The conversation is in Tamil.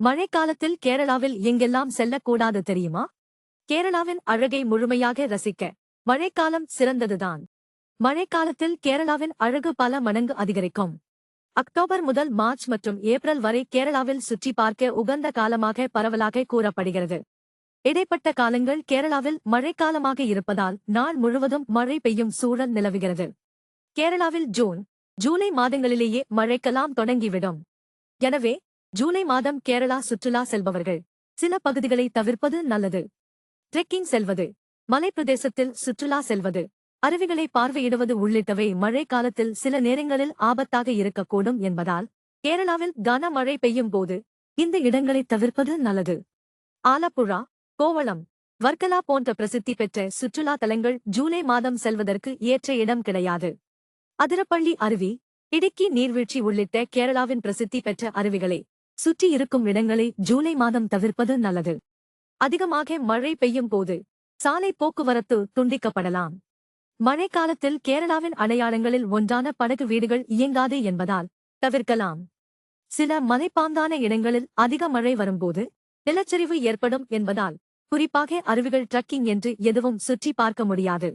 மழைக்காலத்தில் கேரளாவில் எங்கெல்லாம் செல்லக்கூடாது தெரியுமா? கேரளாவின் அழகை முழுமையாக ரசிக்க மழைக்காலம் சிறந்ததுதான். மழைக்காலத்தில் கேரளாவின் அழகு பல மடங்கு அதிகரிக்கும். அக்டோபர் முதல் மார்ச் மற்றும் ஏப்ரல் வரை கேரளாவில் சுற்றி பார்க்க உகந்த காலமாக பரவலாக கூறப்படுகிறது. இடைப்பட்ட காலங்கள் கேரளாவில் மழைக்காலமாக இருப்பதால் நாள் முழுவதும் மழை பெய்யும் சூழல் நிலவுகிறது. கேரளாவில் ஜூன் ஜூலை மாதங்களிலேயே மழைக்கெல்லாம் தொடங்கிவிடும். எனவே ஜூலை மாதம் கேரளா சுற்றுலா செல்பவர்கள். சில பகுதிகளை தவிர்ப்பது நல்லது. ட்ரெக்கிங் செல்வது. மலைப்பிரதேசத்தில் சுற்றுலா செல்வது. அருவிகளை பார்வையிடுவது உள்ளிட்டவை மழை காலத்தில் சில நேரங்களில் ஆபத்தாக இருக்கக்கூடும் என்பதால் கேரளாவில் கனமழை பெய்யும் போது இந்த இடங்களை தவிர்ப்பது நல்லது. ஆலப்புழா கோவளம் வர்க்கலா போன்ற பிரசித்தி பெற்ற சுற்றுலா தலங்கள் ஜூலை மாதம் செல்வதற்கு ஏற்ற இடம் கிடையாது. அதிரப்பள்ளி அருவி இடுக்கி நீர்வீழ்ச்சி உள்ளிட்ட கேரளாவின் பிரசித்தி பெற்ற அருவிகளை சுற்றி இருக்கும் இடங்களை ஜூலை மாதம் தவிர்ப்பது நல்லது. அதிகமாக மழை பெய்யும் போது சாலை போக்குவரத்து துண்டிக்கப்படலாம். மழைக்காலத்தில் கேரளாவின் அடையாளங்களில் ஒன்றான படகு வீடுகள் இயங்காது என்பதால் தவிர்க்கலாம். சில மலைப்பாந்தான இடங்களில் அதிக மழை வரும்போது நிலச்சரிவு ஏற்படும் என்பதால் குறிப்பாக அருவிகள் ட்ரக்கிங் என்று எதுவும் சுற்றி பார்க்க முடியாது.